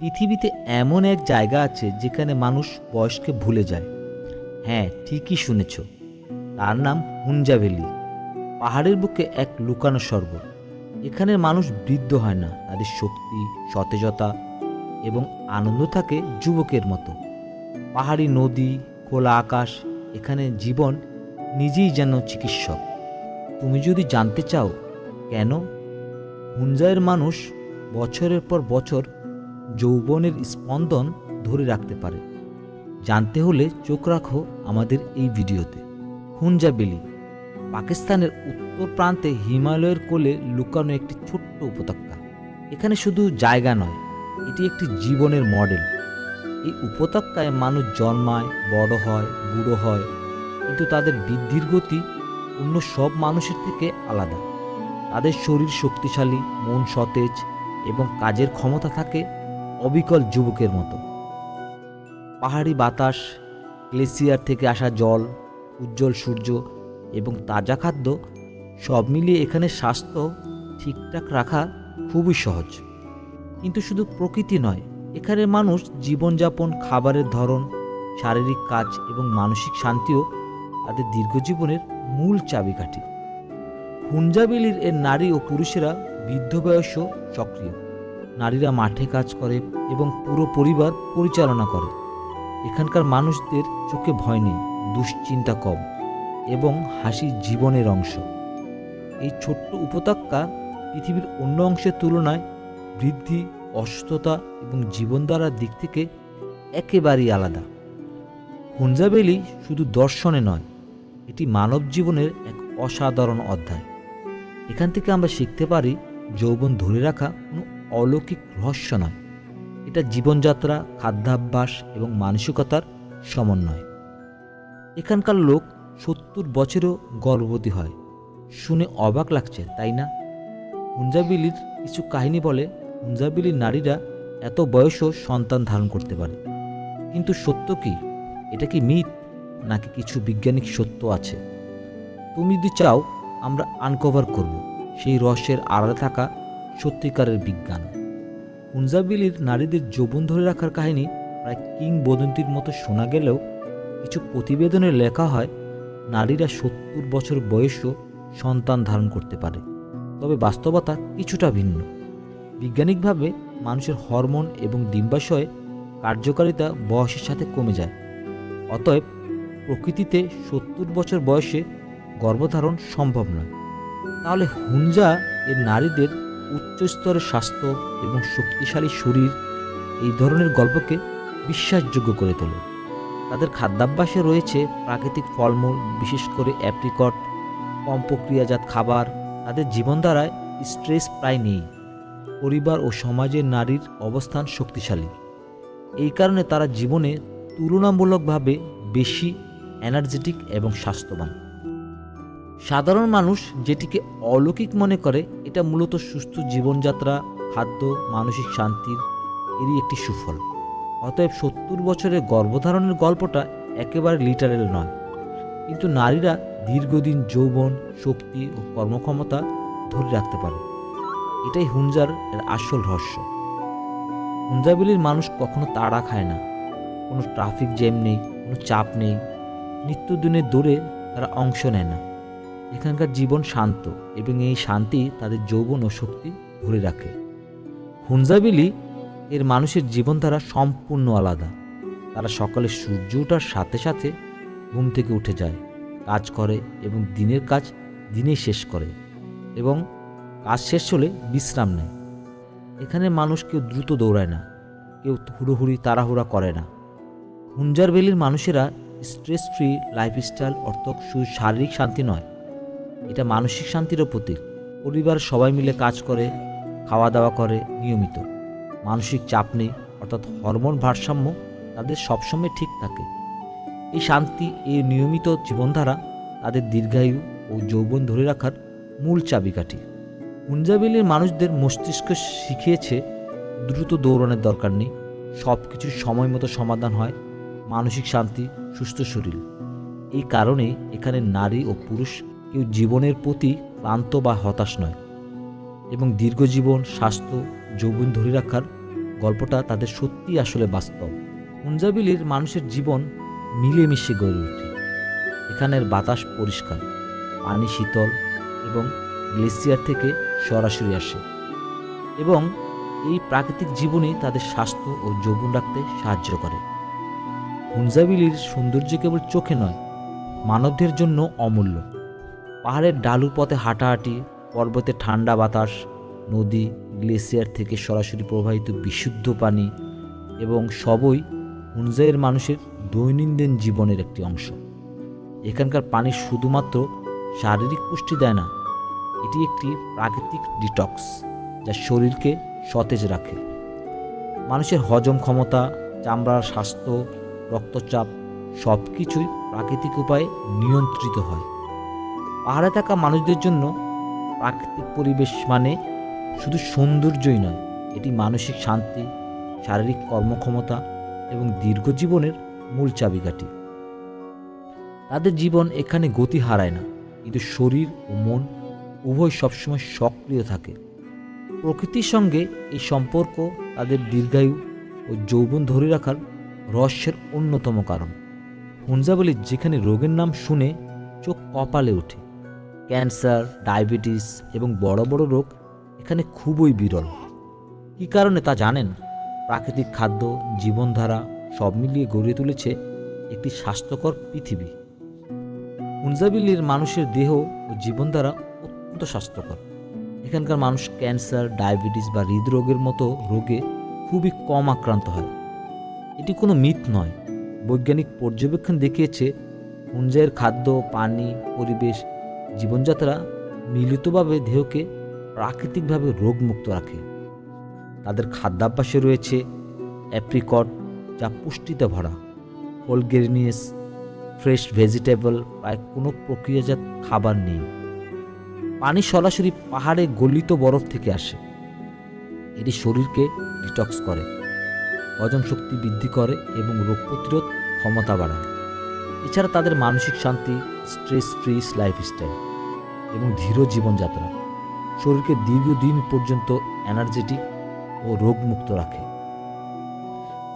পৃথিবীতে এমন এক জায়গা আছে যেখানে মানুষ বয়সকে ভুলে যায়। হ্যাঁ ঠিকই শুনেছ। তার নাম হুঞ্জা ভ্যালি। পাহাড়ের বুকে এক লুকানো স্বর্গ। এখানের মানুষ বৃদ্ধ হয় না, তাদের শক্তি, সতেজতা এবং আনন্দ থাকে যুবকের মতো। পাহাড়ি নদী, খোলা আকাশ, এখানে জীবন নিজেই যেন চিকিৎসক। তুমি যদি জানতে চাও কেন হুঞ্জায়ের মানুষ বছরের পর বছর যৌবনের স্পন্দন ধরে রাখতে পারে। জানতে হলে চোখ রাখো আমাদের এই ভিডিওতে। হুঞ্জা বেলি পাকিস্তানের উত্তর প্রান্তে হিমালয়ের কোলে লুকানো একটি ছোট্ট উপত্যকা। এখানে শুধু জায়গা নয়, এটি একটি জীবনের মডেল। এই উপত্যকায় মানুষ জন্মায়, বড় হয়, বুড়ো হয়, কিন্তু তাদের বৃদ্ধির গতি অন্য সব মানুষের থেকে আলাদা। তাদের শরীর শক্তিশালী, মন সতেজ এবং কাজের ক্ষমতা থাকে অবিকল যুবকের মতো। পাহাড়ি বাতাস, গ্লেসিয়ার থেকে আসা জল, উজ্জ্বল সূর্য এবং তাজা খাদ্য সব মিলিয়ে এখানে স্বাস্থ্য ঠিকঠাক রাখা খুবই সহজ। কিন্তু শুধু প্রকৃতি নয় এখানে মানুষ জীবনযাপন, খাবারের ধরন, শারীরিক কাজ এবং মানসিক শান্তিও তাদের দীর্ঘজীবনের মূল চাবিকাঠি। হুঞ্জাবেলির এর নারী ও পুরুষেরা বৃদ্ধ বয়সও সক্রিয়। নারীরা মাঠে কাজ করে এবং পুরো পরিবার পরিচালনা করে। এখানকার মানুষদের চোখে ভয় নেই, দুশ্চিন্তা কম এবং হাসি জীবনের অংশ। এই ছোট্ট উপত্যকা পৃথিবীর অন্য অংশের তুলনায় বৃদ্ধি, অসুস্থতা এবং জীবনধারার দিক থেকে একেবারেই আলাদা। হুঞ্জাবেলি শুধু দর্শনে নয়, এটি মানব জীবনের এক অসাধারণ অধ্যায়। এখান থেকে আমরা শিখতে পারি যৌবন ধরে রাখা কোনো অলৌকিক রহস্য নয়। এটা জীবনযাত্রা, খাদ্যাভ্যাস এবং মানসিকতার সমন্বয়। এখানকার লোক সত্তর বছরেও গর্ভবতী হয়। শুনে অবাক লাগছে, তাই না? হুঞ্জাবিলির কিছু কাহিনী বলে হুঞ্জাবিলির নারীরা এত বয়সও সন্তান ধারণ করতে পারে। কিন্তু সত্য কি? এটা কি মিথ, নাকি কিছু বৈজ্ঞানিক সত্য আছে? তুমি যদি চাও, আমরা আনকভার করব। সেই রহস্যের আড়ালে থাকা সত্যিকারের বিজ্ঞান। হুঞ্জাবিলির নারীদের যৌবন ধরে রাখার কাহিনী প্রায় কিংবদন্তির মতো শোনা গেলেও কিছু প্রতিবেদনে লেখা হয়, নারীরা সত্তর বছর বয়সেও সন্তান ধারণ করতে পারে। তবে বাস্তবতা কিছুটা ভিন্ন। বৈজ্ঞানিকভাবে মানুষের হরমোন এবং ডিম্বাশয়ে কার্যকারিতা বয়সের সাথে কমে যায়। অতএব প্রকৃতিতে সত্তর বছর বয়সে গর্ভধারণ সম্ভব নয়। তাহলে হুঞ্জা এর নারীদের উচ্চ স্তরের স্বাস্থ্য এবং শক্তিশালী শরীর এই ধরনের গল্পকে বিশ্বাসযোগ্য করে তোলে। তাদের খাদ্যাভ্যাসে রয়েছে প্রাকৃতিক ফলমূল, বিশেষ করে অ্যাপ্রিকট কম প্রক্রিয়াজাত খাবার। তাদের জীবনধারায় স্ট্রেস প্রায় নেই। পরিবার ও সমাজের নারীর অবস্থান শক্তিশালী। এই কারণে তারা জীবনে তুলনামূলকভাবে বেশি এনার্জেটিক এবং স্বাস্থ্যবান। সাধারণ মানুষ যেটিকে অলৌকিক মনে করে এটা মূলত সুস্থ জীবনযাত্রা, খাদ্য, মানসিক শান্তির এরই একটি সুফল। অতএব সত্তর বছরের গর্ভধারণের গল্পটা একেবারে লিটারেল নয়। কিন্তু নারীরা দীর্ঘদিন যৌবন, শক্তি ও কর্মক্ষমতা ধরে রাখতে পারে। এটাই হুঞ্জার এর আসল রহস্য। হুঞ্জাবিলির মানুষ কখনো তাড়া খায় না। কোনো ট্রাফিক জ্যাম নেই, কোনো চাপ নেই। নিত্যদিনের দৌড়ে তারা অংশ নেয় না। এখানকার জীবন শান্ত এবং এই শান্তি তাদের যৌবন ও শক্তি ধরে রাখে। হুঞ্জাবিলি এর মানুষের জীবনধারা সম্পূর্ণ আলাদা। তারা সকালে সূর্য ওঠার সাথে সাথে ঘুম থেকে উঠে যায়, কাজ করে এবং দিনের কাজ দিনেই শেষ করে এবং কাজ শেষ হলে বিশ্রাম নেয়। এখানে মানুষ কেউ দ্রুত দৌড়ায় না, কেউ হুড়োহুড়ি তাড়াহুড়া করে না। হুঞ্জার ভ্যালির মানুষেরা স্ট্রেস ফ্রি লাইফস্টাইল অর্থাৎ শুধু শারীরিক শান্তি নয় এটা মানসিক শান্তিরও প্রতীক। পরিবার সবাই মিলে কাজ করে খাওয়া দাওয়া করে নিয়মিত। মানসিক চাপ নেই, অর্থাৎ হরমোন ভারসাম্য তাদের সবসময় ঠিক থাকে। এই শান্তি, এই নিয়মিত জীবনধারা তাদের দীর্ঘায়ু ও যৌবন ধরে রাখার মূল চাবিকাঠি। হুঞ্জাবিলির মানুষদের মস্তিষ্ক শিখিয়েছে, দ্রুত দৌড়ানোর দরকার নেই। সব কিছুর সময় মতো সমাধান হয় মানসিক শান্তি, সুস্থ শরীর। এই কারণে এখানে নারী ও পুরুষ কেউ জীবনের প্রতি ক্লান্ত বা হতাশ নয় এবং দীর্ঘজীবন, স্বাস্থ্য, যৌবন ধরে রাখার গল্পটা তাদের সত্যিই আসলে বাস্তব। হুঞ্জাবিলির মানুষের জীবন মিলেমিশে গড়ে ওঠে এখানের বাতাস পরিষ্কার, পানি শীতল এবং গ্লেসিয়ার থেকে সরাসরি আসে এবং এই প্রাকৃতিক জীবনই তাদের স্বাস্থ্য ও যৌবন রাখতে সাহায্য করে। হুঞ্জাবিলির সৌন্দর্য কেবল চোখে নয়, মানবদের জন্য অমূল্য। পাহাড়ের ডালু পথে হাঁটাহাঁটি পর্বতে ঠান্ডা বাতাস, নদী গ্লেসিয়ার থেকে সরাসরি প্রবাহিত বিশুদ্ধ পানি এবং সবই হুনজাইয়ের মানুষের দৈনন্দিন জীবনের একটি অংশ। এখানকার পানি শুধুমাত্র শারীরিক পুষ্টি দেয় না, এটি একটি প্রাকৃতিক ডিটক্স যা শরীরকে সতেজ রাখে। মানুষের হজম ক্ষমতা, চামড়ার স্বাস্থ্য, রক্তচাপ সব কিছুই প্রাকৃতিক উপায়ে নিয়ন্ত্রিত হয়। পাহাড়ে থাকা মানুষদের জন্য প্রাকৃতিক পরিবেশ মানে শুধু সৌন্দর্যই নয়, এটি মানসিক শান্তি, শারীরিক কর্মক্ষমতা এবং দীর্ঘ জীবনের মূল চাবিকাঠি। তাদের জীবন এখানে গতি হারায় না, কিন্তু শরীর ও মন উভয় সবসময় সক্রিয় থাকে। প্রকৃতির সঙ্গে এই সম্পর্ক তাদের দীর্ঘায়ু ও যৌবন ধরে রাখার রহস্যের অন্যতম কারণ। হুঞ্জাবলি যেখানে রোগের নাম শুনে চোখ কপালে ওঠে। ক্যান্সার, ডায়াবেটিস এবং বড় বড় রোগ এখানে খুবই বিরল। কী কারণে তা জানেন? প্রাকৃতিক খাদ্য, জীবনধারা সব মিলিয়ে গড়ে তুলেছে একটি স্বাস্থ্যকর পৃথিবী। হুঞ্জাবিলির মানুষের দেহ ও জীবনধারা অত্যন্ত স্বাস্থ্যকর। এখানকার মানুষ ক্যান্সার, ডায়াবেটিস বা হৃদরোগের মতো রোগে খুবই কম আক্রান্ত হয়। এটি কোনো মিথ নয়। বৈজ্ঞানিক পর্যবেক্ষণ দেখিয়েছে হুঞ্জাইয়ের খাদ্য, পানি, পরিবেশ জীবনযাত্রা মিলিতভাবে দেহকে প্রাকৃতিকভাবে রোগমুক্ত রাখে। তাদের খাদ্যাভ্যাসে রয়েছে অ্যাপ্রিকট যা পুষ্টিতে ভরা। হোলগেরিনিয়াস ফ্রেশ ভেজিটেবল প্রায় কোনো প্রক্রিয়াজাত খাবার নেই। পানি সরাসরি পাহাড়ে গলিত বরফ থেকে আসে। এটি শরীরকে ডিটক্স করে, হজম শক্তি বৃদ্ধি করে এবং রোগ প্রতিরোধ ক্ষমতা বাড়ায়। এছাড়া তাদের মানসিক শান্তি স্ট্রেস ফ্রি লাইফস্টাইল এবং ধীর জীবনযাত্রা শরীরকে দীর্ঘদিন পর্যন্ত এনার্জেটিক ও রোগমুক্ত রাখে।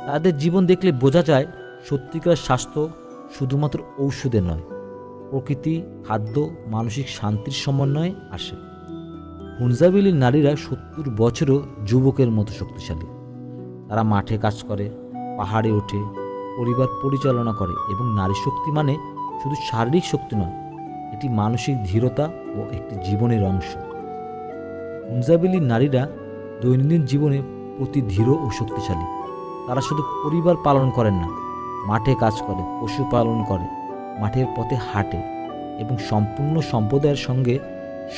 তাদের জীবন দেখলে বোঝা যায় সত্যিকার স্বাস্থ্য শুধুমাত্র ঔষধে নয়, প্রকৃতি, খাদ্য, মানসিক শান্তির সমন্বয়ে আসে। হুনজাবিলির নারীরা সত্তর বছরও যুবকের মতো শক্তিশালী। তারা মাঠে কাজ করে, পাহাড়ে ওঠে পরিবার পরিচালনা করে এবং নারী শক্তি মানে শুধু শারীরিক শক্তি নয়, এটি মানসিক ধীরতা ও একটি জীবনের অংশ। হুনজাবিলির নারীরা দৈনন্দিন জীবনে প্রতি ধীর ও শক্তিশালী। তারা শুধু পরিবার পালন করেন না, মাঠে কাজ করে পশুপালন করে, মাঠের পথে হাঁটে এবং সম্পূর্ণ সম্প্রদায়ের সঙ্গে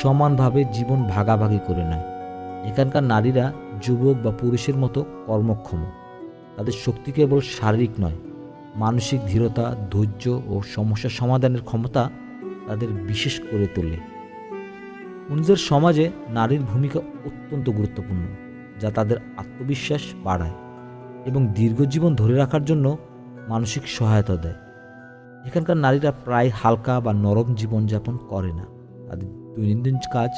সমানভাবে জীবন ভাগাভাগি করে নেয়। এখানকার নারীরা যুবক বা পুরুষের মতো কর্মক্ষম। তাদের শক্তি কেবল শারীরিক নয়, মানসিক ধীরতা, ধৈর্য ও সমস্যা সমাধানের ক্ষমতা তাদের বিশেষ করে তোলে। উনজের সমাজে নারীর ভূমিকা অত্যন্ত গুরুত্বপূর্ণ, যা তাদের আত্মবিশ্বাস বাড়ায় এবং দীর্ঘ জীবন ধরে রাখার জন্য মানসিক সহায়তা দেয়। এখানকার নারীরা প্রায় হালকা বা নরম জীবনযাপন করে না। তাদের দৈনন্দিন কাজ,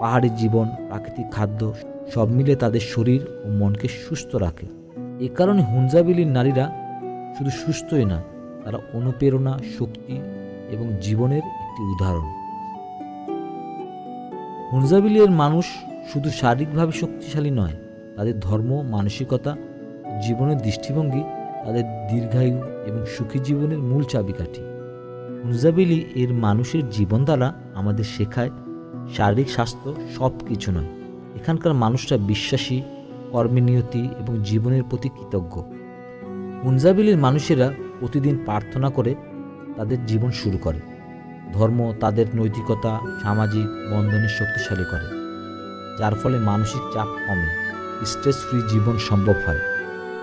পাহাড়ি জীবন, প্রাকৃতিক খাদ্য সব মিলে তাদের শরীর ও মনকে সুস্থ রাখে। এ কারণে হুঞ্জাবিলির নারীরা শুধু সুস্থই না, তারা অনুপ্রেরণা, শক্তি এবং জীবনের একটি উদাহরণ। হুঞ্জাবিলির মানুষ শুধু শারীরিকভাবে শক্তিশালী নয়, তাদের ধর্ম, মানসিকতা, জীবনের দৃষ্টিভঙ্গি, তাদের দীর্ঘায়ু এবং সুখী জীবনের মূল চাবিকাঠি। হুঞ্জাবিলি এর মানুষের জীবন দ্বারা আমাদের শেখায়, শারীরিক স্বাস্থ্য সব কিছু নয়। এখানকার মানুষরা বিশ্বাসী কর্মে নিয়তি এবং জীবনের প্রতি কৃতজ্ঞ। হুঞ্জাবিলির মানুষেরা প্রতিদিন প্রার্থনা করে, তাদের জীবন শুরু করে। ধর্ম তাদের নৈতিকতা, সামাজিক বন্ধনে শক্তিশালী করে। যার ফলে মানসিক চাপ কমে স্ট্রেস ফ্রি জীবন সম্ভব হয়।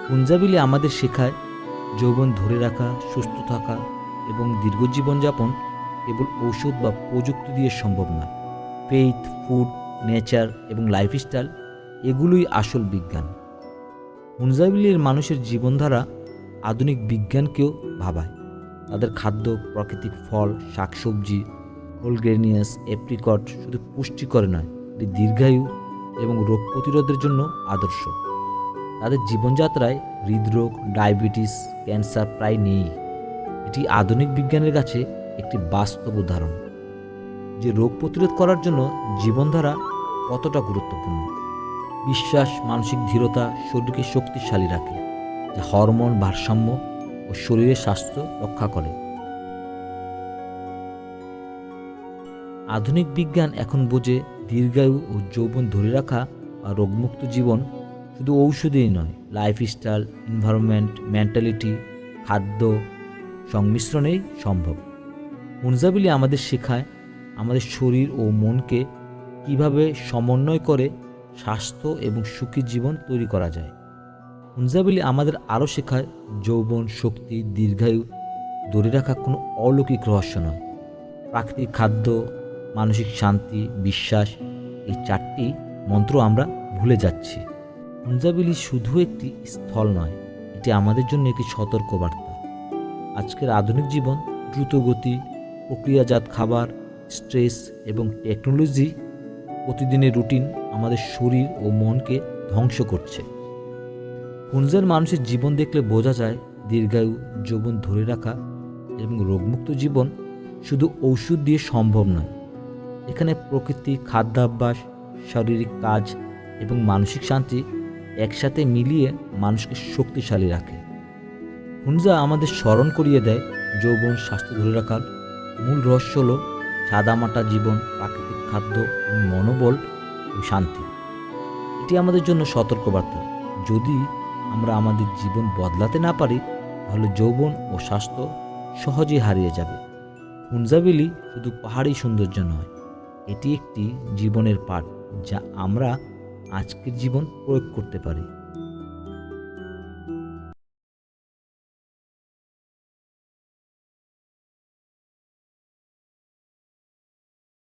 পুঞ্জাবিলি আমাদের শেখায়, যৌবন ধরে রাখা, সুস্থ থাকা এবং দীর্ঘ জীবনযাপন কেবল ঔষধ বা প্রযুক্তি দিয়ে সম্ভব নয়। ফেইথ, ফুড, নেচার এবং লাইফস্টাইল এগুলোই আসল বিজ্ঞান। হুনজাবিলির মানুষের জীবনধারা আধুনিক বিজ্ঞানকেও ভাবায়। তাদের খাদ্য, প্রাকৃতিক ফল, শাকসবজি, হোলগ্রেনিয়াস, এপ্রিকট শুধু পুষ্টি করে নয়, এটি দীর্ঘায়ু এবং রোগ প্রতিরোধের জন্য আদর্শ। তাদের জীবনযাত্রায় হৃদরোগ, ডায়াবেটিস, ক্যান্সার প্রায় নেই। এটি আধুনিক বিজ্ঞানের কাছে একটি বাস্তব উদাহরণ। যে রোগ প্রতিরোধ করার জন্য জীবনধারা কতটা গুরুত্বপূর্ণ? বিশ্বাস, মানসিক ধীরতা শরীরকে শক্তিশালী রাখে, যা হরমোন, ভারসাম্য ও শরীরের স্বাস্থ্য রক্ষা করে। আধুনিক বিজ্ঞান এখন বোঝে দীর্ঘায়ু ও যৌবন ধরে রাখা বা রোগমুক্ত জীবন শুধু ঔষধেই নয় লাইফস্টাইল এনভায়রনমেন্ট মেন্টালিটি খাদ্য সংমিশ্রণেই সম্ভব। মুনজাবিলি আমাদের শেখায় আমাদের শরীর ও মনকে কীভাবে সমন্বয় করে স্বাস্থ্য এবং সুখী জীবন তৈরি করা যায়। মুনজাবিলি আমাদের আরও শেখায় যৌবন, শক্তি, দীর্ঘায়ু, ধরে রাখা কোনো অলৌকিক রহস্য নয়। প্রাকৃতিক খাদ্য, মানসিক শান্তি, বিশ্বাস, এই চারটি মন্ত্র আমরা ভুলে যাচ্ছি। মুনজাবিলি শুধু একটি স্থল নয়, এটি আমাদের জন্য একটি সতর্কবার্তা। আজকের আধুনিক জীবন, দ্রুতগতি, প্রক্রিয়াজাত খাবার, স্ট্রেস এবং টেকনোলজি প্রতিদিনের রুটিন আমাদের শরীর ও মনকে ধ্বংস করছে। হুনজার মানুষের জীবন দেখলে বোঝা যায় দীর্ঘায়ু, যৌবন ধরে রাখা এবং রোগমুক্ত জীবন শুধু ঔষধ দিয়ে সম্ভব নয়। এখানে প্রকৃতি, খাদ্যাভ্যাস, শারীরিক কাজ এবং মানসিক শান্তি একসাথে মিলিয়ে মানুষকে শক্তিশালী রাখে। হুনজা আমাদের স্মরণ করিয়ে দেয় যৌবন, স্বাস্থ্য ধরে রাখার মূল রহস্য হল সাদামাটা জীবন, প্রাকৃতিক খাদ্য মনোবল ও শান্তি। এটি আমাদের জন্য সতর্কবার্তা। যদি আমরা আমাদের জীবন বদলাতে না পারি, তাহলে যৌবন ও স্বাস্থ্য সহজেই হারিয়ে যাবে। উনজাবিলি শুধু পাহাড়ি সৌন্দর্য নয়, এটি একটি জীবনের পাঠ যা আমরা আজকের জীবন প্রয়োগ করতে পারি।